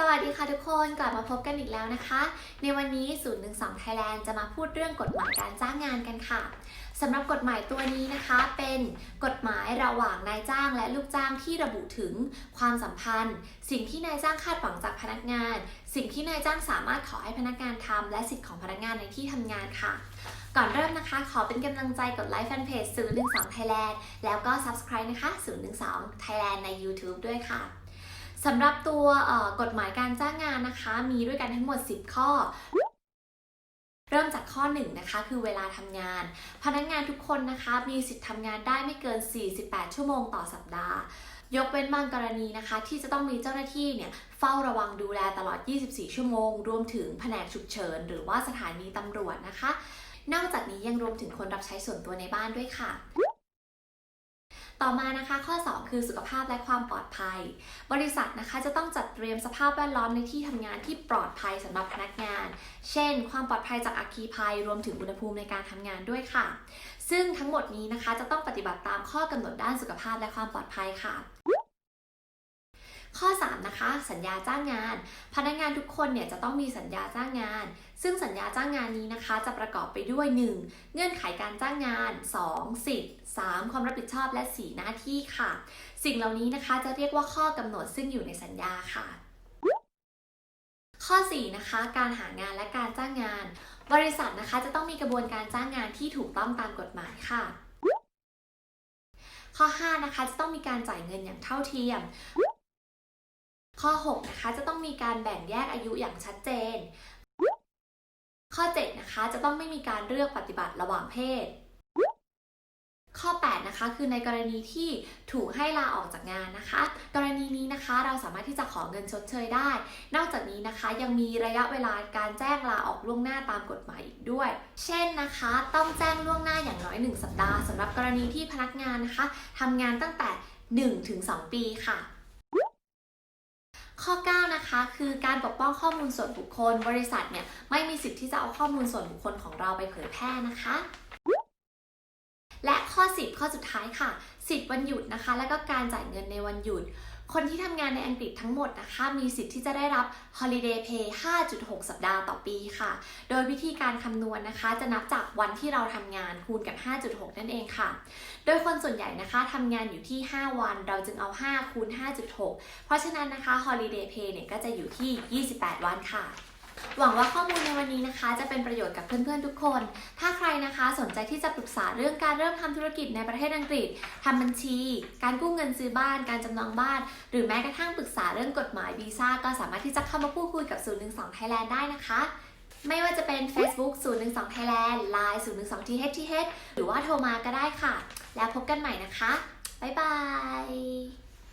สวัสดีค่ะทุกคนกลับมาพบกันอีกแล้วนะคะ ในวันนี้ 012 Thailand จะมาพูดเรื่องกฎหมายการจ้างงานกันค่ะสำหรับกฎหมายตัวนี้นะคะ เป็นกฎหมายระหว่างนายจ้างและลูกจ้างที่ระบุถึงความสัมพันธ์ สิ่งที่นายจ้างคาดหวังจากพนักงาน สิ่งที่นายจ้างสามารถขอให้พนักงานทำและสิทธิของพนักงานในที่ทำงานค่ะ ก่อนเริ่มนะคะ ขอเป็นกำลังใจกดไลค์แฟนเพจ012 Thailand แล้วก็ Subscribe นะคะ 012 Thailand ใน YouTube ด้วยค่ะ สำหรับตัวกฎหมายการจ้างงานนะคะ มีด้วยกันทั้งหมด 10 ข้อเริ่มจากข้อ1นะคะคือเวลาทำงาน พนักงานทุกคนนะคะ มีสิทธิ์ทำงานได้ไม่เกิน 48 ชั่วโมงต่อสัปดาห์ ยกเว้นบางกรณีนะคะ ที่จะต้องมีเจ้าหน้าที่เนี่ยเฝ้าระวังดูแลตลอด 24 ชั่วโมง รวมถึงแผนกฉุกเฉิน หรือว่าสถานีตำรวจนะคะ นอกจากนี้ยังรวมถึงคนรับใช้ส่วนตัวในบ้านด้วยค่ะ ต่อมานะคะข้อ 2 คือสุขภาพและความปลอดภัย บริษัทนะคะจะต้องจัดเตรียมสภาพแวดล้อมในที่ทำงานที่ปลอดภัยสำหรับพนักงาน เช่น ความปลอดภัยจากอัคคีภัยรวมถึงอุณหภูมิในการทำงานด้วยค่ะ ซึ่งทั้งหมดนี้นะคะจะต้องปฏิบัติตามข้อกำหนดด้านสุขภาพและความปลอดภัยค่ะ ข้อ 3 นะคะ สัญญาจ้างงาน พนักงานทุกคนเนี่ยจะต้องมีสัญญาจ้างงาน ซึ่งสัญญาจ้างงานนี้นะคะ จะประกอบไปด้วย 1. เงื่อนไขการจ้างงาน 2. สิทธิ์ 3. ความรับผิดชอบและ 4 หน้าที่ค่ะ สิ่งเหล่านี้นะคะจะเรียกว่าข้อกำหนดซึ่งอยู่ในสัญญาค่ะข้อ 4 นะคะ การหางานและการจ้างงาน บริษัทนะคะจะต้องมีกระบวนการจ้างงานที่ถูกต้องตามกฎหมายค่ะ ข้อ 5 นะคะจะต้องมีการจ่ายเงินอย่างเท่าเทียม ข้อ 6 นะคะ จะต้องมีการแบ่งแยกอายุอย่างชัดเจน ข้อ 7 นะคะ จะต้องไม่มีการเลือกปฏิบัติระหว่างเพศ ข้อ 8 นะคะ คือในกรณีที่ถูกให้ลาออกจากงานนะคะ กรณีนี้นะคะเราสามารถที่จะขอเงินชดเชยได้ นอกจากนี้นะคะยังมีระยะเวลาการแจ้งลาออกล่วงหน้าตามกฎหมายอีกด้วย เช่นนะคะ ต้องแจ้งล่วงหน้าอย่างน้อย 1 สัปดาห์สำหรับกรณีที่พนักงานนะคะทำงานตั้งแต่ 1-2 ปีค่ะ ข้อ 9 นะคะ คือการปกป้องข้อมูลส่วนบุคคล บริษัทเนี่ยไม่มีสิทธิ์ที่จะเอาข้อมูลส่วนบุคคลของเราไปเผยแพร่นะคะ และข้อ 10 ข้อสุดท้ายค่ะ สิทธิ์วันหยุดนะคะ และก็การจ่ายเงินในวันหยุด คนที่ทำงานในอังกฤษทั้งหมดนะคะ มีสิทธิ์ที่จะได้รับ holiday pay 5.6 สัปดาห์ต่อปีค่ะ โดยวิธีการคำนวณนะคะ จะนับจากวันที่เราทำงานคูณกับ 5.6 นั่นเองค่ะ โดยคนส่วนใหญ่นะคะทำงานอยู่ที่ 5 วัน เราจึงเอา 5 คูณ 5.6 เพราะฉะนั้นนะคะ holiday pay เนี่ยก็จะอยู่ที่ 28 วันค่ะ หวังว่าข้อมูลในวันนี้นะคะ จะเป็นประโยชน์กับเพื่อนๆทุกคน ถ้าใครนะคะสนใจที่จะปรึกษาเรื่องการเริ่มทำธุรกิจในประเทศอังกฤษทำบัญชี การกู้เงินซื้อบ้าน การจำนองบ้าน หรือแม้กระทั่งปรึกษาเรื่องกฎหมายวีซ่าก็สามารถที่จะเข้ามาพูดคุยกับ 012 Thailand ได้นะคะ ไม่ว่าจะเป็น Facebook 012 Thailand Line 012 THTH หรือว่าโทรมาก็ได้ค่ะ แล้วพบกันใหม่นะคะ บ๊ายบาย